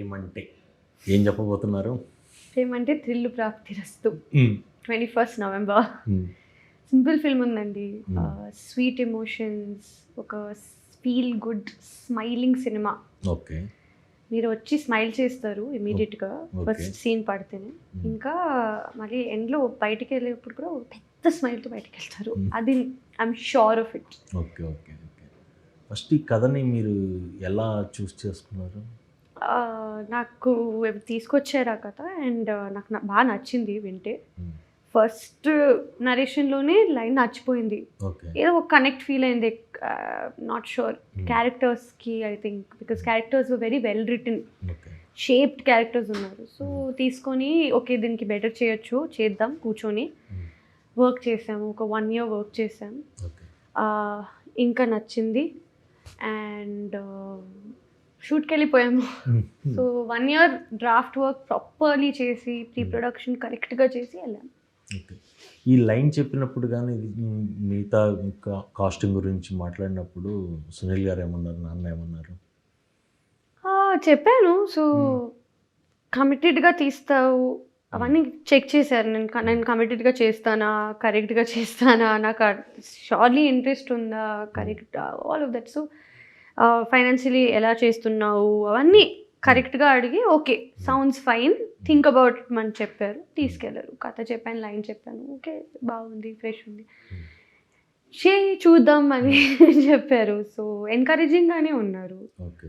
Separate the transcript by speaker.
Speaker 1: ఏమంటే ఏం చెప్పబోతున్నారు?
Speaker 2: ఏమంటే thrill Prapthirasthu twenty first November simple film ఉందండి. స్వీట్ ఎమోషన్స్ ఒక feel good smiling cinema
Speaker 1: okay.
Speaker 2: మీరు వచ్చి స్మైల్ చేస్తారు ఇమీడియట్గా. ఫస్ట్ సీన్ పడితేనే. ఇంకా మళ్ళీ ఎండ్లో బయటికి వెళ్ళేటప్పుడు కూడా పెద్ద స్మైల్తో బయటికి వెళ్తారు. అది I'm sure of it
Speaker 1: okay okay okay. First ఈ కథని మీరు ఎలా చూస్ చేసుకున్నారు?
Speaker 2: నాకు తీసుకొచ్చారు ఆ కథ. అండ్ నాకు బాగా నచ్చింది వింటే.
Speaker 1: Hmm.
Speaker 2: ఫస్ట్ నరేషన్లోనే లైన్ నచ్చిపోయింది. ఏదో ఒక కనెక్ట్ ఫీల్ అయింది. Not sure
Speaker 1: Hmm.
Speaker 2: క్యారెక్టర్స్కి I think because characters very well written shaped characters ఉన్నారు. సో తీసుకొని ఓకే దీనికి బెటర్ చేయొచ్చు చేద్దాం కూర్చొని
Speaker 1: Hmm.
Speaker 2: వర్క్ చేసాము. ఒక వన్ ఇయర్ వర్క్ చేసాం.
Speaker 1: ఓకే.
Speaker 2: ఆ, ఇంకా నచ్చింది. అండ్ షూట్కి వెళ్ళిపోయాము so one year draft work properly చేసి ప్రీ ప్రొడక్షన్ కరెక్ట్గా చేసి వెళ్ళాము
Speaker 1: ఈ లైన్ చెప్పినప్పుడు కానీ మిగతా కాస్టింగ్ గురించి మాట్లాడినప్పుడు సునీల్ గారు ఏమన్నారు నాన్న ఏమన్నారు?
Speaker 2: చెప్పాను. సో కమిటెడ్గా తీస్తావు. అవన్నీ చెక్ చేశారు. నేను నేను కమిటెడ్గా చేస్తానా? కరెక్ట్గా చేస్తానా? నాకు షార్లీ ఇంట్రెస్ట్ ఉందా? Correct all of that so financially ఎలా చేస్తున్నావు? అవన్నీ కరెక్ట్గా అడిగి okay sounds fine think about అని చెప్పారు. తీసుకెళ్ళారు కథ చెప్పాను లైన్ చెప్పాను. ఓకే బాగుంది ఫ్రెష్ ఉంది. చేయి చూద్దాం అని చెప్పారు. సో ఎంకరేజింగ్గానే ఉన్నారు.
Speaker 1: ఓకే